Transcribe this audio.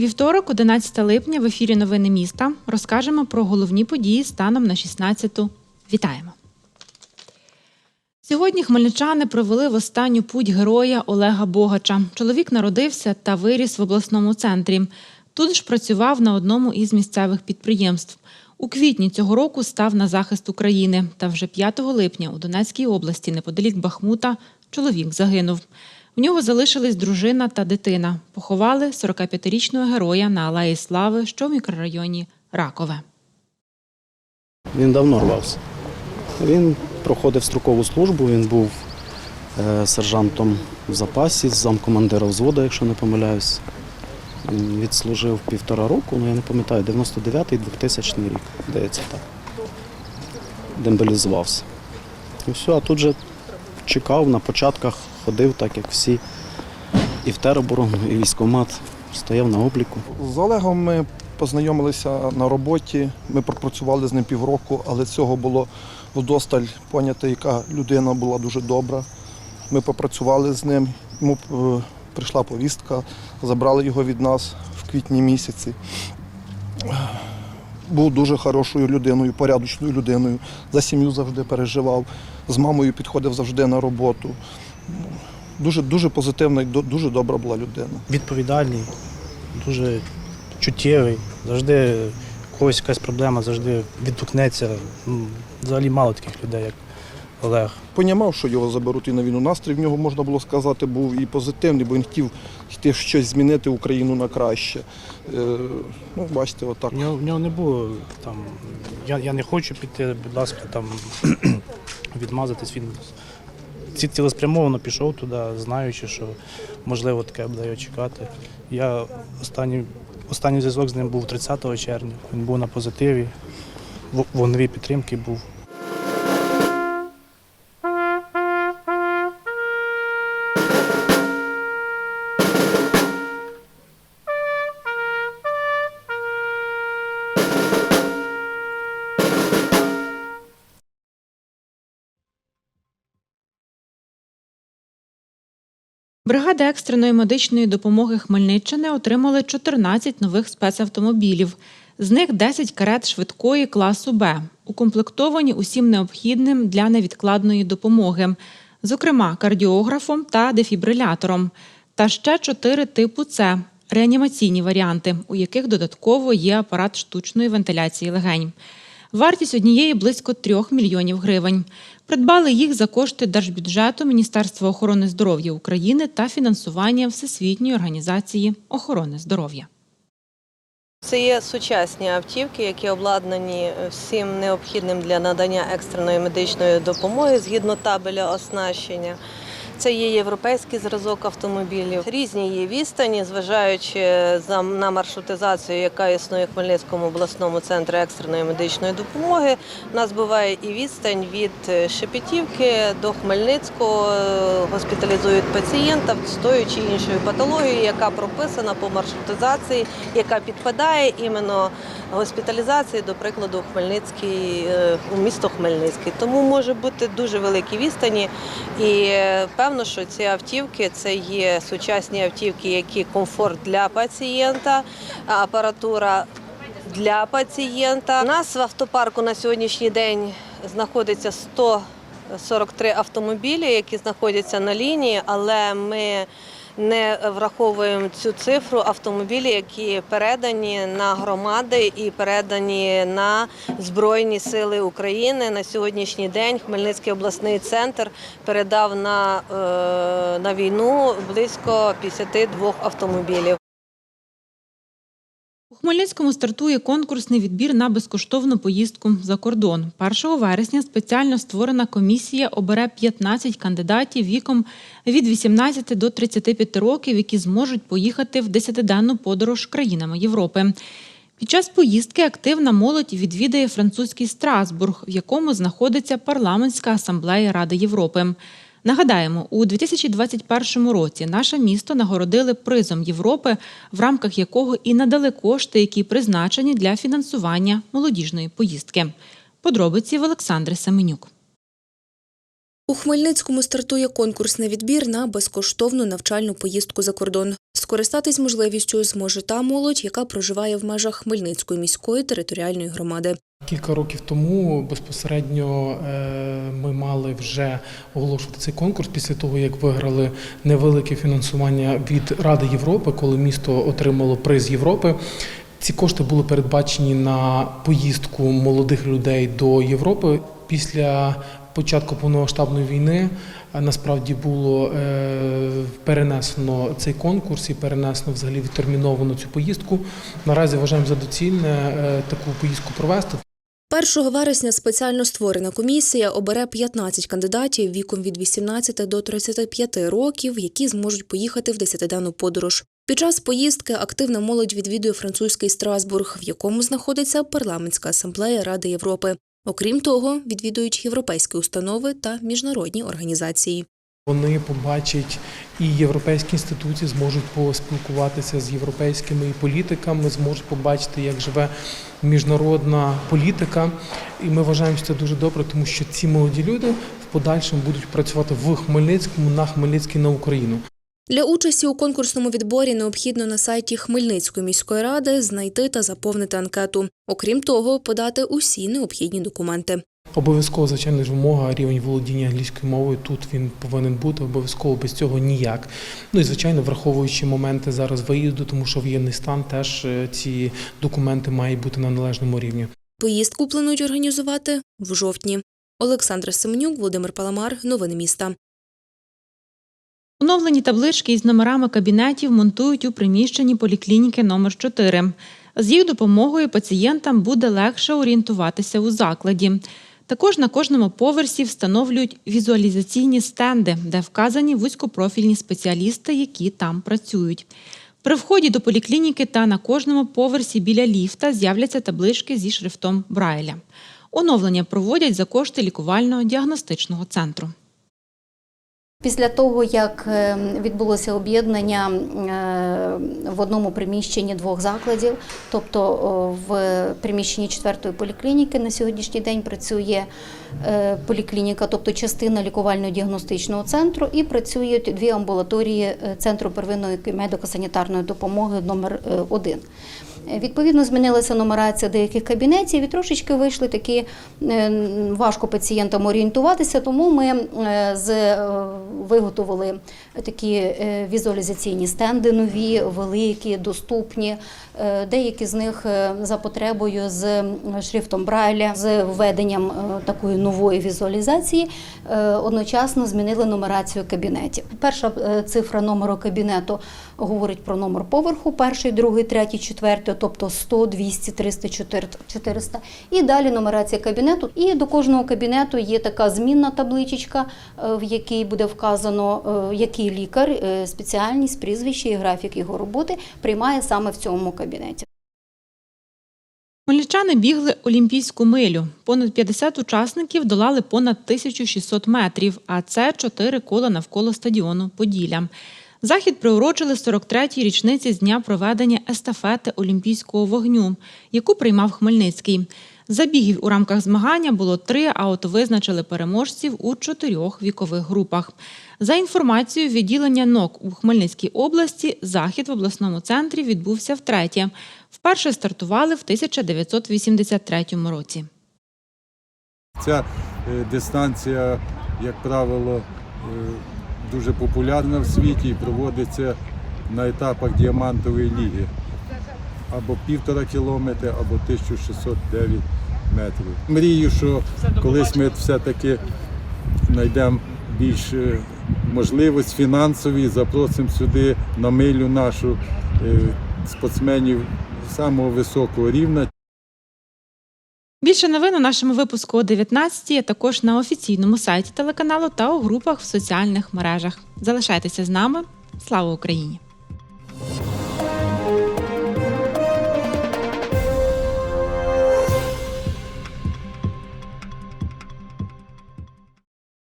Вівторок, 11 липня, в ефірі Новини міста розкажемо про головні події станом на 16-ту. Вітаємо! Сьогодні хмельничани провели в останню путь героя Олега Богача. Чоловік народився та виріс в обласному центрі. Тут ж працював на одному із місцевих підприємств. У квітні цього року став на захист України. Та вже 5 липня у Донецькій області, неподалік Бахмута, чоловік загинув. В нього залишились дружина та дитина. Поховали 45-річного героя на Алеї Слави, що в мікрорайоні Ракове. Він давно рвався. Він проходив строкову службу, він був е, сержантом в запасі, замкомандира взводу, якщо не помиляюсь. Він відслужив півтора року, ну я не пам'ятаю, 99-й 2000 рік, здається так. Демобілізувався. І все, а тут же чекав, на початках ходив, так як всі. І в тероборону, і військкомат, стояв на обліку. З Олегом ми познайомилися на роботі. Ми пропрацювали з ним півроку, але цього було вдосталь поняти, яка людина була дуже добра. Ми попрацювали з ним. Йому е, прийшла повістка, забрали його від нас в квітні місяці. Був дуже хорошою людиною, порядочною людиною. За сім'ю завжди переживав. З мамою підходив завжди на роботу. Дуже, дуже позитивна і дуже добра була людина. відповідальний, дуже чуттєвий, завжди у когось якась проблема, завжди відгукнеться. Ну, Взагалі мало таких людей, як Олег. Понімав, що його заберуть і на війну. Настрій в нього можна було сказати був і позитивний, бо він хотів йти щось змінити Україну на краще. Е, ну, бачите, отак. В нього, в нього не було там. Я, я не хочу піти, будь ласка, там відмазатись. Він цілеспрямовано пішов туди, знаючи, що можливо таке буде його чекати. Я останній, останній зв'язок з ним був 30 червня. Він був на позитиві, в вогневій підтримки був. Бригади екстреної медичної допомоги Хмельниччини отримали 14 нових спецавтомобілів. З них 10 карет швидкої класу Б, укомплектовані усім необхідним для невідкладної допомоги, зокрема кардіографом та дефібрилятором, та ще 4 типу С реанімаційні варіанти, у яких додатково є апарат штучної вентиляції легень. Вартість однієї близько 3 мільйонів гривень. Придбали їх за кошти держбюджету Міністерства охорони здоров'я України та фінансування Всесвітньої організації охорони здоров'я. Це є сучасні автівки, які обладнані всім необхідним для надання екстреної медичної допомоги згідно табеля оснащення. Це є європейський зразок автомобілів. Різні є відстані, зважаючи на маршрутизацію, яка існує в Хмельницькому обласному центрі екстреної медичної допомоги. У нас буває і відстань від е, Шепетівки до Хмельницького. Е, Госпіталізують пацієнта з тою чи іншою патологією, яка прописана по маршрутизації, яка підпадає іменно госпіталізації, до прикладу, у Хмельницький, е, у місто Хмельницький. Тому може бути дуже великі відстані. І е, певно, що ці автівки це є сучасні автівки, які комфорт для пацієнта, апаратура для пацієнта. У нас в автопарку на сьогоднішній день знаходиться 143 автомобілі, які знаходяться на лінії, але ми не враховуємо цю цифру автомобілі, які передані на громади і передані на Збройні Сили України. На сьогоднішній день Хмельницький обласний центр передав на, е, на війну близько 52 автомобілів. У Хмельницькому стартує конкурсний відбір на безкоштовну поїздку за кордон. 1 вересня спеціально створена комісія обере 15 кандидатів віком від 18 до 35 років, які зможуть поїхати в 10-денну подорож країнами Європи. Під час поїздки активна молодь відвідає французький Страсбург, в якому знаходиться парламентська асамблея Ради Європи. Нагадаємо, у 2021 році наше місто нагородили призом Європи, в рамках якого і надали кошти, які призначені для фінансування молодіжної поїздки. Подробиці в Олександри Семенюк. У Хмельницькому стартує конкурсний відбір на безкоштовну навчальну поїздку за кордон. Скористатись можливістю зможе та молодь, яка проживає в межах Хмельницької міської територіальної громади. Кілька років тому безпосередньо е, ми мали вже оголошувати цей конкурс після того, як виграли невелике фінансування від Ради Європи, коли місто отримало приз Європи. Ці кошти були передбачені на поїздку молодих людей до Європи. Після початку повномасштабної війни е, насправді було е, перенесено цей конкурс і перенесено взагалі відтерміновано цю поїздку. Наразі вважаємо за доцільне таку поїздку провести. 1 вересня спеціально створена комісія обере 15 кандидатів віком від 18 до 35 років, які зможуть поїхати в десятиденну подорож. Під час поїздки активна молодь відвідує французький Страсбург, в якому знаходиться парламентська асамблея Ради Європи. Окрім того, відвідують європейські установи та міжнародні організації. Вони побачать і європейські інституції, зможуть поспілкуватися з європейськими політиками, зможуть побачити, як живе міжнародна політика. І ми вважаємо, що це дуже добре, тому що ці молоді люди в подальшому будуть працювати в Хмельницькому на Хмельницький на Україну. Для участі у конкурсному відборі необхідно на сайті Хмельницької міської ради знайти та заповнити анкету. Окрім того, подати усі необхідні документи. Обов'язково, звичайно ж, вимога рівень володіння англійською мовою. Тут він повинен бути обов'язково без цього ніяк. Ну і звичайно, враховуючи моменти зараз виїзду, тому що воєнний стан теж е, ці документи мають бути на належному рівні. Поїздку планують організувати в жовтні. Олександра Семенюк, Володимир Паламар. Новини міста. Оновлені таблички із номерами кабінетів монтують у приміщенні поліклініки номер 4 З їх допомогою пацієнтам буде легше орієнтуватися у закладі. Також на кожному поверсі встановлюють візуалізаційні стенди, де вказані вузькопрофільні спеціалісти, які там працюють. При вході до поліклініки та на кожному поверсі біля ліфта з'являться таблички зі шрифтом Брайля. Оновлення проводять за кошти лікувального діагностичного центру. Після того, як е, відбулося об'єднання е, в одному приміщенні двох закладів, тобто в приміщенні четвертої поліклініки на сьогоднішній день працює поліклініка, тобто частина лікувально-діагностичного центру, і працюють дві амбулаторії е, центру первинної медико-санітарної допомоги номер 1 Відповідно, змінилася нумерація деяких кабінетів і трошечки вийшли такі е, важко пацієнтам орієнтуватися, тому ми е, з, е, виготовили такі е, візуалізаційні стенди нові, великі, доступні. Е, Деякі з них е, за потребою з шрифтом Брайля, з введенням е, такої нової візуалізації, е, одночасно змінили нумерацію кабінетів. Перша е, цифра номеру кабінету говорить про номер поверху, перший, другий, третій, четвертий, тобто 100, 200, 300, 400. І далі нумерація кабінету. І до кожного кабінету є така змінна табличечка, е, в якій буде вказано, який лікар, спеціальність, прізвище і графік його роботи приймає саме в цьому кабінеті. Хмельничани бігли олімпійську милю. Понад 50 учасників долали понад 1600 метрів, а це чотири кола навколо стадіону Поділля. Захід приурочили 43-й річниці з дня проведення естафети Олімпійського вогню, яку приймав Хмельницький. Забігів у рамках змагання було три, а от визначили переможців у чотирьох вікових групах. За інформацією відділення НОК у Хмельницькій області, захід в обласному центрі відбувся втретє. Вперше стартували в 1983 році. Ця е, дистанція, як правило, е, дуже популярна в світі і проводиться на етапах діамантової ліги. Або півтора кілометри, або 1609 метрів. Мрію, що колись ми все-таки знайдемо більш е, можливість фінансові, запросимо сюди на милю нашу е, спортсменів самого високого рівня. Більше новин у нашому випуску о 19 а також на офіційному сайті телеканалу та у групах в соціальних мережах. Залишайтеся з нами. Слава Україні!